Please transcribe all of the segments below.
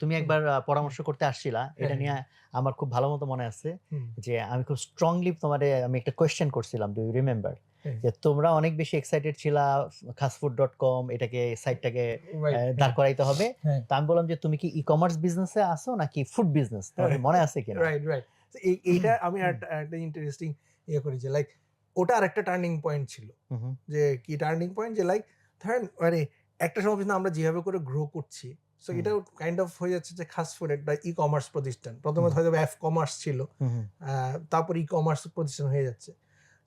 তুমি একবার পরামর্শ করতে আসছিলা এটা হ্যাঁ, নিয়ে আমার খুব ভালো মতো মনে আছে যে আমি খুব স্ট্রংলি তোমারে আমি একটা কোয়েশ্চেন করছিলাম ডু ইউ রিমেম্বার হ্যাঁ। যে তোমরা অনেক বেশি এক্সাইটেড ছিলা খাসফুড ডট কম এটাকে সাইটটাকে দাঁড় করাইতে হবে। হ্যাঁ। তা আমি বললাম যে তুমি কি ই কমার্স বিজনেসে আসো নাকি ফুড বিজনেস তোমার হ্যাঁ। মনে আছে কিনা? রাইট রাইট এইটা আমি একটা ইন্টারেস্টিং ইয়ে করি যে লাইক ওটা আর একটা টার্নিং পয়েন্ট ছিল। যে কি টার্নিং পয়েন্ট যে লাইক ধরেন মানে একটা সময় কিন্তু আমরা যেভাবে করে গ্রো করছি সো হুম। এটা কাইন্ড অফ হয়ে যাচ্ছে যে খাস ফুড একটা ই কমার্স প্রতিষ্ঠান। প্রথমে হয়তো এফ কমার্স ছিল তারপর ই কমার্স প্রতিষ্ঠান হয়ে যাচ্ছে।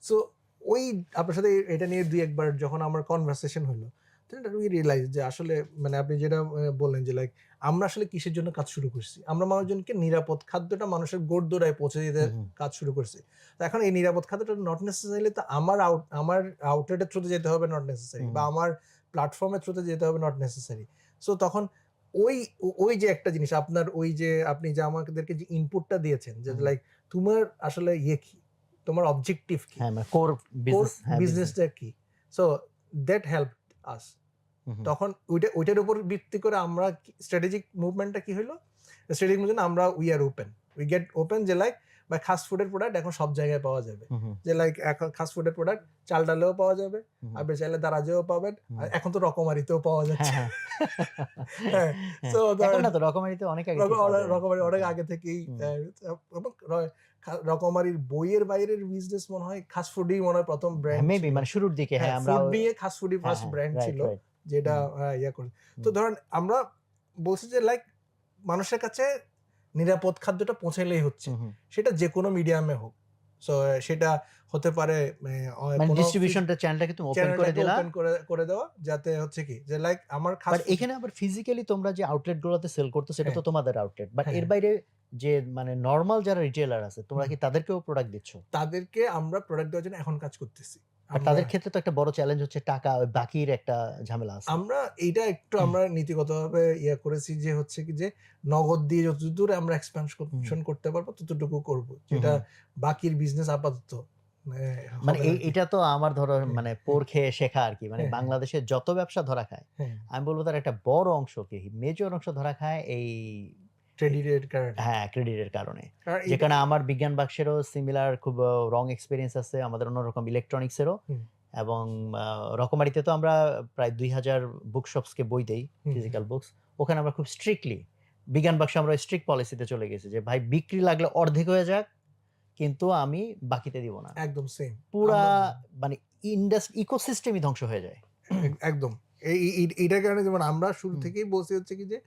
সো ওই আপনার সাথে এটা নিয়ে দুই একবার যখন আমার কনভারসেশন হলো উই রিয়েলাইজ যে আসলে মানে আপনি যেটা বললেন যে লাইক আমরা আসলে কিসের জন্য কাজ শুরু করছি? আমরা মানুষজনকে নিরাপদ খাদ্যটা মানুষের গোড় দোড়ায় পৌঁছে দিতে কাজ শুরু করছি। তো এখন এই নিরাপদ খাদ্যটা নট নেসেসারিলি তো আমার আউট আমার আউটলেটের থ্রুতে যেতে হবে নট নেসেসারি বা আমার প্ল্যাটফর্মের থ্রুতে যেতে হবে নট নেসেসারি সো তখন ওই ওই যে একটা জিনিস আপনার ওই যে আপনি যে আমাদেরকে যে ইনপুটটা দিয়েছেন যে লাইক তোমার আসলে ইয়ে কি? তোমার অবজেক্টিভ কি? হ্যাঁ মানে কোর বিজনেস হ্যাঁ বিজনেস বিজনেসটা কি? সো দ্যাট হেল্প আস তখন ওইটা ওইটার উপর ভিত্তি করে আমরা স্ট্র্যাটেজিক মুভমেন্টটা কি হলো স্ট্র্যাটেজিক মুভমেন্ট আমরা we are open we get open যে লাইক বা ফাস্ট ফুডের প্রোডাক্ট এখন সব জায়গায় পাওয়া যাবে। যে লাইক এখন ফাস্ট ফুডের প্রোডাক্ট চাল ডালেও পাওয়া যাবে আপনি চাইলে দারাজেও পাবেন আর এখন তো রকমারিতেও পাওয়া যাচ্ছে। হ্যাঁ। হ্যাঁ, এখন না তো রকমারিতে অনেক আগে। রকমারি অনেক আগে থেকেই রকমারির বইয়ের বাইরের বিজনেস মনে হয় খাস ফুডই মনে হয় প্রথম ব্র্যান্ড মেবি মানে শুরুর দিকে হ্যাঁ আমরা ফুড নিয়ে খাস ফুডই ফার্স্ট ব্র্যান্ড ছিল যেটা ইয়া করে তো ধরেন আমরা বলছি যে লাইক মানুষের কাছে নিরাপদ খাদ্যটা পৌঁছাইলেই হচ্ছে। সেটা যে কোনো মিডিয়ামে হোক। সো সেটা হতে পারে মানে ডিস্ট্রিবিউশনটা চ্যানেলটাকে তুমি ওপেন করে দিলা। ওপেন করে করে দেওয়া যাতে হচ্ছে কি যে লাইক আমার খাস এখানে আবার ফিজিক্যালি তোমরা যে আউটলেট গুলোতে সেল করতো সেটা তো হ্যাঁ। তোমাদের আউটলেট বাট হ্যাঁ। এর বাইরে যে মানে নর্মাল যারা রিটেলার আছে তোমরা কি তাদেরকেও প্রোডাক্ট দিচ্ছ? তাদেরকে আমরা প্রোডাক্ট দেওয়ার জন্য এখন কাজ করতেছি। আর তাদের ক্ষেত্রে তো একটা বড় চ্যালেঞ্জ হচ্ছে টাকা বাকির একটা ঝামেলা আছে। আমরা এইটা একটু আমরা নীতিগতভাবে ইয়ে করেছি যে হচ্ছে কি যে নগদ দিয়ে যতদূর আমরা এক্সপ্যানশন করতে পারব ততটুকু করব। যেটা বাকির বিজনেস আপাতত মানে মানে। এটা তো আমার ধরো হ্যাঁ। মানে পোর খেয়ে শেখা আর কি মানে হ্যাঁ। বাংলাদেশের যত ব্যবসা ধরা খায় হ্যাঁ। আমি বলব তার একটা বড় অংশ কি মেজর অংশ ধরা খায় এই ক্রেডিটের কারণে। হ্যাঁ ক্রেডিটের কারণে। যেখানে আমার বিজ্ঞান বাক্সেরও সিমিলার খুব রং এক্সপিরিয়েন্স আছে আমাদের অন্যরকম ইলেকট্রনিক্সেরও এবং রকমারিতে তো আমরা প্রায় দুই হাজার বুকশপসকে বই দেই ফিজিক্যাল বুকস ওখানে আমরা খুব স্ট্রিক্টলি বিজ্ঞান বাক্সে আমরা স্ট্রিক্ট পলিসিতে চলে গেছি যে ভাই বিক্রি লাগলে অর্ধেক হয়ে যাক কিন্তু আমি বাকিতে দিব না। একদম সেম পুরা মানে ইন্ডাস্ট্রি ইকোসিস্টেমই ধ্বংস হয়ে যায়। একদম। এইটার কারণে যেমন আমরা শুরু থেকেই বলছি হচ্ছে কি যে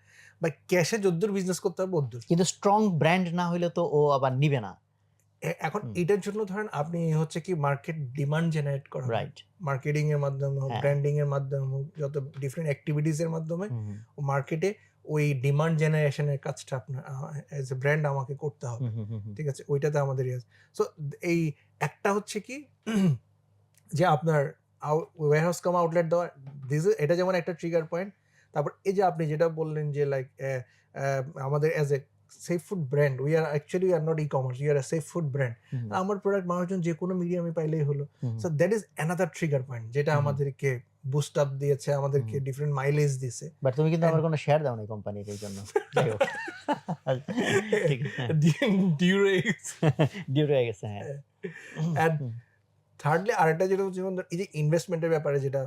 বা ক্যাশে যদ্দূর বিজনেস করতে হবে অদ্দূর। কিন্তু স্ট্রং ব্র্যান্ড না হলে তো ও আবার নিবে না। এখন এটার জন্য ধরেন আপনি হচ্ছে কি মার্কেট ডিমান্ড জেনারেট করা রাইট মার্কেটিং এর মাধ্যমে হোক। ব্র্যান্ডিং এর মাধ্যমে হোক যত ডিফারেন্ট অ্যাক্টিভিটিস এর মাধ্যমে মার্কেটে ওই ডিমান্ড জেনারেশনের কাজটা আপনার এজ এ ব্র্যান্ড আমাকে করতে হবে। ঠিক আছে? ওইটাতে আমাদের সো এই একটা হচ্ছে কি যে আপনার ওয়ারহাউস কম আউটলেট দেওয়া দিস এটা যেমন একটা ট্রিগার পয়েন্ট তারপর এই যে আপনি যেটা বললেন যে লাইক আমাদের as a safe food brand we are actually are not e commerce we are safe food brand আমার প্রোডাক্ট মানুষজন যে কোনো মিডিয়ামে পাইলেই হলো। So that is another trigger point যেটা আমাদেরকে বুস্ট আপ দিয়েছে আমাদেরকে। ডিফারেন্ট মাইলেজ দিয়েছে। বাট তুমি কিন্তু আমার কোনো শেয়ার দাও না কোম্পানির এই জন্য। ডিউরেক্স ডিউরে গেছে হ্যাঁ। থার্ডলি আরেকটা যেটা যেমন এই যে ইনভেস্টমেন্টের ব্যাপারে যেটা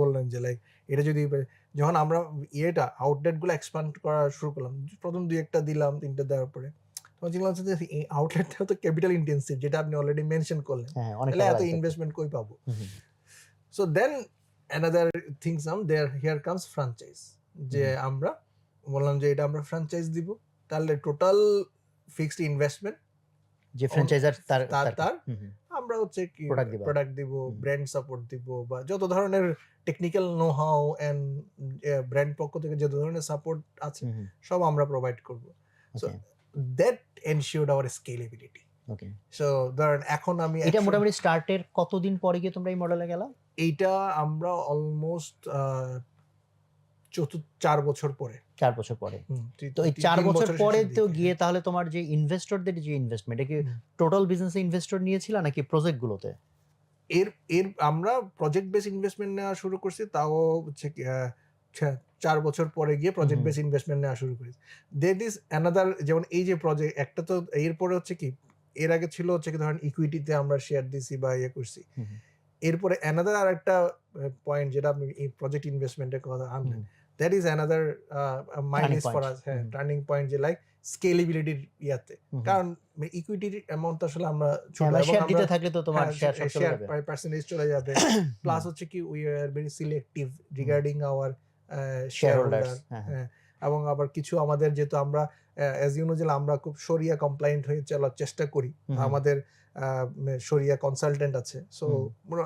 বললেন যে লাইক এটা যদি যখন আমরা ইয়েটা আউটলেটগুলো এক্সপ্যান্ড করা শুরু করলাম প্রথম দুই একটা দিলাম তিনটা দেওয়ার পরে তখন চিন্তা হচ্ছে যে এই আউটলেটটা তো ক্যাপিটাল ইন্টেন্সিভ যেটা আপনি অলরেডি মেনশন করলেন। হ্যাঁ তাহলে এত ইনভেস্টমেন্ট কই পাবো? So then another things um there here comes franchise যে আমরা বললাম যে এটা আমরা ফ্রাঞ্চাইজ দিব। তাহলে টোটাল ফিক্সড ইনভেস্টমেন্ট যে ফ্র্যাঞ্চাইজার তার তার আমরা হচ্ছে কি প্রোডাক্ট দিব। ব্র্যান্ড সাপোর্ট দিব বা যত ধরনের technical know how and brand পক্ষ থেকে যত ধরনের সাপোর্ট আছে সব আমরা প্রোভাইড করব। So that ensured our scalability okay. So ধরেন এখন আমি এটা মোটামুটি স্টার্টের কতদিন পরে গিয়ে তোমরা এই মডেলে গেলা? এইটা আমরা অলমোস্ট চতুর্থ চার বছর পরে। চার বছর পরে। তো এই চার বছর পরে তো গিয়ে তাহলে তোমার যে ইনভেস্টরদের যে ইনভেস্টমেন্ট কি টোটাল বিজনেসে ইনভেস্টর নিয়েছিল নাকি এর এর আমরা প্রজেক্ট বেস ইনভেস্টমেন্ট নেওয়া শুরু করছি তাও হচ্ছে চার বছর পরে গিয়ে প্রজেক্ট বেস ইনভেস্টমেন্ট নেওয়া শুরু করেছি। ইজ অ্যানাদার যেমন এই যে প্রজেক্ট একটা তো এরপরে হচ্ছে কি এর আগে ছিল হচ্ছে কি ধরেন ইকুইটিতে আমরা শেয়ার দিছি বা ইয়ে করছি। এরপরে অ্যানাদার আর একটা পয়েন্ট যেটা আপনি এই প্রজেক্ট ইনভেস্টমেন্টের কথা আনলেন। That is another minus for us হ্যাঁ টার্নিং পয়েন্ট যে লাইক স্কেলেবিলিটির ইয়াতে। কারণ ইকুইটির অ্যামাউন্ট আসলে আমরা শেয়ার দিতে থাকলে তো তোমার শেয়ার শেয়ার পার্সেন্টেজ চলে যাবে। প্লাস হচ্ছে কি we are very selective regarding our shareholder এবং আবার কিছু আমাদের যেহেতু আমরা অ্যাজ ইউ নো যে আমরা খুব সরিয়া কমপ্লায়েন্ট হয়ে চলার চেষ্টা করি। হুম। আমাদের সরিয়া কনসালটেন্ট আছে। সো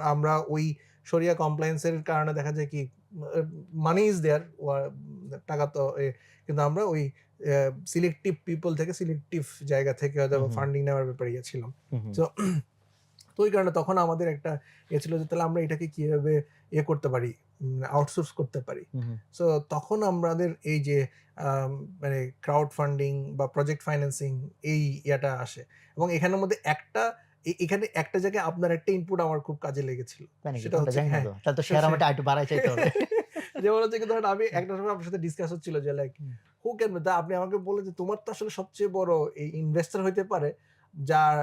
আমরা ওই সরিয়া কমপ্লায়েন্সের কারণে দেখা যায় কি মানি ইজ দেয়ার টাকা তো কিন্তু আমরা ওই সিলেক্টিভ পিপল থেকে সিলেক্টিভ জায়গা থেকে হয়তো। ফান্ডিং নেওয়ার ব্যাপারে ছিলাম হুম হুম। তো তো ওই কারণে তখন আমাদের একটা ইয়ে ছিল যে তাহলে আমরা এটাকে কীভাবে ইয়ে করতে পারি আউটসোর্স করতে পারি। সো তখন আমাদের এই যে মানে ক্রাউড ফান্ডিং বা প্রজেক্ট ফাইন্যান্সিং এই ইয়াটা আসে এবং এখানের মধ্যে একটা এখানে একটা জায়গায় আপনার একটা ইনপুট আমার খুব কাজে লেগেছিল সেটা হচ্ছে হ্যাঁ তো। তাহলে তো শেয়ার আমারটা একটু বাড়াই চাইতে হবে যেমন হচ্ছে কি ধরেন আমি একটা সময় আপনার সাথে ডিসকাস হচ্ছিল যে লাইক হু ক্যান দা আপনি আমাকে বলে যে তোমার তো আসলে সবচেয়ে বড় এই ইনভেস্টর হইতে পারে যার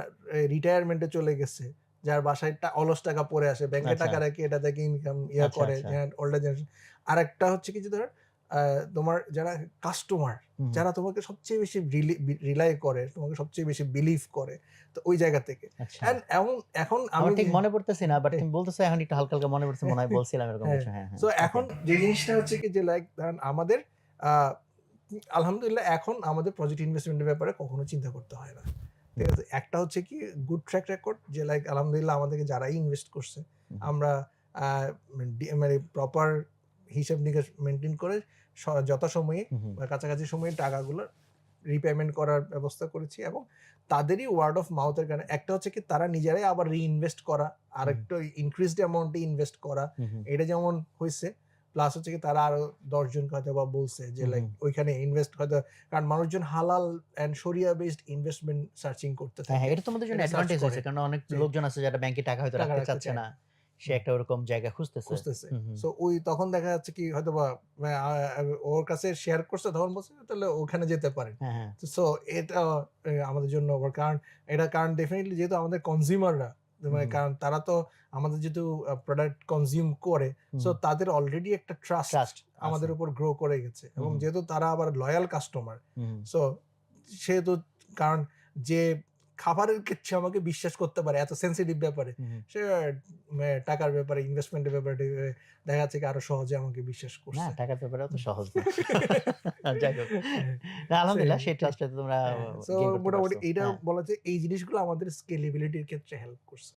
রিটায়ারমেন্টে চলে গেছে যার বাসায় অলস টাকা পড়ে আসে ব্যাংকে আচ্ছা। টাকা রাখে এটা থেকে ইনকাম ইয়া আচ্ছা, করে। ওল্ডার জেনারেশন আর একটা হচ্ছে কি যে ধর তোমার যারা কাস্টমার যারা তোমাকে সবচেয়ে বেশি রিলাই করে তোমাকে সবচেয়ে বেশি বিলিভ করে তো ওই জায়গা থেকে। আচ্ছা। এখন এখন আমি ঠিক মনে পড়তেছে না বাট হ্যাঁ। তুমি বলতেছো এখন একটু হালকা হালকা মনে পড়ছে মনে হয় বলছিলাম এরকম হ্যাঁ। কিছু হ্যাঁ হ্যাঁ। সো এখন যে জিনিসটা হচ্ছে কি যে লাইক ধরেন আমাদের আহ, আলহামদুলিল্লাহ এখন আমাদের প্রজেক্ট ইনভেস্টমেন্টের ব্যাপারে কখনো চিন্তা করতে হয় না। ঠিক আছে? একটা হচ্ছে কি গুড ট্র্যাক রেকর্ড যে লাইক আলহামদুলিল্লাহ আমাদেরকে যারাই ইনভেস্ট করছে আমরা আহ, মানে প্রপার হিসাব নিকাশ মেনটেন করে যথাসময়ে। বা কাছাকাছি সময়ে টাকাগুলো রিপেমেন্ট করার ব্যবস্থা করেছি এবং তাদেরই ওয়ার্ড অফ মাউথের কারণে একটা হচ্ছে কি তারা নিজেরাই আবার রিইনভেস্ট করা আর। একটু ইনক্রিজড অ্যামাউন্টে ইনভেস্ট করা। এটা যেমন হয়েছে প্লাস হচ্ছে কি তারা আরও দশজনকে হয়তো বা বলছে যে লাইক ওইখানে ইনভেস্ট হয়তো কারণ মানুষজন হালাল অ্যান্ড সরিয়া বেসড ইনভেস্টমেন্ট সার্চিং করতে হ্যাঁ থাকে হ্যাঁ এটা তোমাদের জন্য অ্যাডভান্টেজ। হয়েছে কারণ অনেক লোকজন আছে যারা ব্যাংকে টাকা হয়তো রাখতে চাচ্ছে না সে একটা ওরকম জায়গা খুঁজতেছে। খুঁজতেছে। সো ওই তখন দেখা যাচ্ছে কি হয়তো বা মানে, ওর কাছে শেয়ার করছে তখন বলছে তাহলে ওখানে যেতে পারেন। হ্যাঁ হ্যাঁ। সো এটা আমাদের জন্য কারণ এটা কারণ ডেফিনেটলি যেহেতু আমাদের কনজিউমাররা মানে কারণ তারা তো আমাদের যেহেতু প্রোডাক্ট কনজিউম করে। সো তাদের অলরেডি একটা ট্রাস্ট আমাদের উপর গ্রো করে গেছে। এবং যেহেতু তারা আবার লয়াল কাস্টমার সো সেহেতু কারণ যে খাবারের ক্ষেত্রে আমাকে বিশ্বাস করতে পারে এত সেন্সিটিভ ব্যাপারে। সে টাকার ব্যাপারে ইনভেস্টমেন্টের ব্যাপারে দেখা যাচ্ছে কি আরও সহজে আমাকে বিশ্বাস না করছে। টাকার ব্যাপারে অত সহজ না। যাই হোক। না, আলহামদুলিল্লাহ সেই ট্রাস্টে তোমরা সো মোটামুটি এটা হ্যাঁ। বলা যায় এই জিনিসগুলো আমাদের স্কেলেবিলিটির ক্ষেত্রে হেল্প করছে।